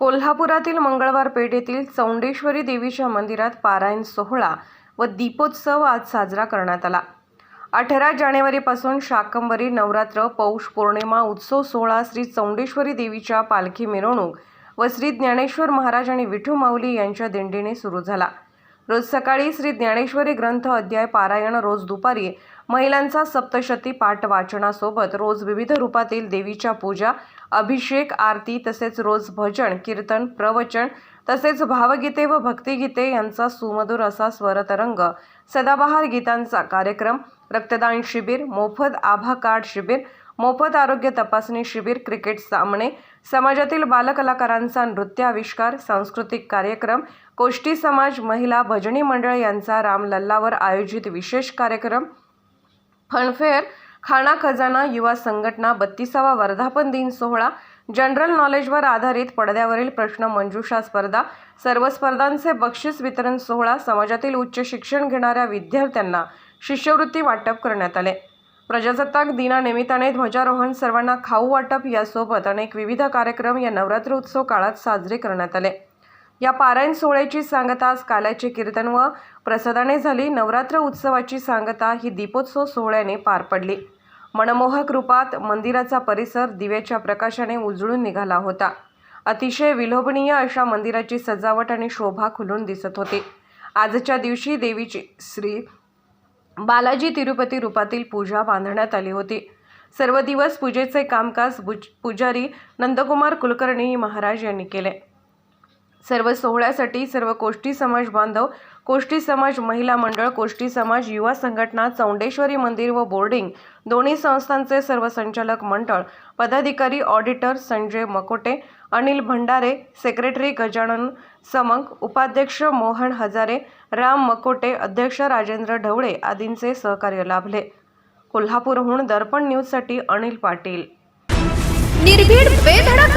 कोल्हापुरातील मंगळवार पेठेतील चौंडेश्वरी देवीच्या मंदिरात पारायण सोहळा व दीपोत्सव आज साजरा करण्यात आला. अठरा जानेवारीपासून शाकंबरी नवरात्र पौष पौर्णिमा उत्सव सोहळा श्री चौंडेश्वरी देवीच्या पालखी मिरवणूक व श्री ज्ञानेश्वर महाराज आणि विठू माऊली यांच्या दिंडीने सुरू झाला. रोज सकाळी श्री ज्ञानेश्वरी ग्रंथ अध्याय पारायण रोज दुपारी महिलांचा सप्तशती पाठ वाचनासोबत रोज विविध रूपातील देवीच्या पूजा अभिषेक आरती तसेच रोज भजन कीर्तन प्रवचन तसेच भावगीते व भक्तिगीते यांचा सुमधुर असा स्वरतरंग सदाबहार गीतांचा कार्यक्रम रक्तदान शिबिर मोफत आभा कार्ड शिबिर मोफत आरोग्य तपासणी शिबिर क्रिकेट सामने समाजातील बालकलाकारांचा नृत्य आविष्कार सांस्कृतिक कार्यक्रम कोष्टी समाज महिला भजनी मंडळ यांचा रामलल्लावर आयोजित विशेष कार्यक्रम फनफेअर खाना खजाना युवा संघटना बत्तीसावा वर्धापन दिन सोहळा जनरल नॉलेजवर आधारित पडद्यावरील प्रश्न मंजुषा स्पर्धा सर्व स्पर्धांचे बक्षीस वितरण सोहळा समाजातील उच्च शिक्षण घेणाऱ्या विद्यार्थ्यांना शिष्यवृत्ती वाटप करण्यात आले. प्रजासत्ताक दिनानिमित्ताने ध्वजारोहण सर्वांना खाऊ वाटप यासोबत अनेक विविध कार्यक्रम या नवरात्र उत्सव काळात साजरे करण्यात आले. या पारायण सोहळ्याची सांगता काल्याचे कीर्तन व प्रसादाने झाली. नवरात्र उत्सवाची सांगता ही दीपोत्सव सोहळ्याने पार पडली. मनमोहक रूपात मंदिराचा परिसर दिव्याच्या प्रकाशाने उजळून निघाला होता. अतिशय विलोभनीय अशा मंदिराची सजावट आणि शोभा खुलून दिसत होती. आजच्या दिवशी देवीची श्री बालाजी तिरुपती रूपातील पूजा बांधण्यात आली होती. सर्व दिवस पूजेचे कामकाज बुज- पुजारी नंदकुमार कुलकर्णी महाराज यांनी केले. सर्व सोहळ्यासाठी सर्व कोष्टी समाज बांधव कोष्टी समाज महिला मंडळ कोष्टी समाज युवा संघटना चौंडेश्वरी मंदिर व बोर्डिंग दोन्ही संस्थांचे सर्व संचालक मंडळ पदाधिकारी ऑडिटर संजय मकोटे अनिल भंडारे सेक्रेटरी गजानन समंक उपाध्यक्ष मोहन हजारे राम मकोटे अध्यक्ष राजेंद्र ढवळे आदींचे सहकार्य लाभले. कोल्हापूरहून दर्पण न्यूजसाठी अनिल पाटील. निर्भीड बेधडक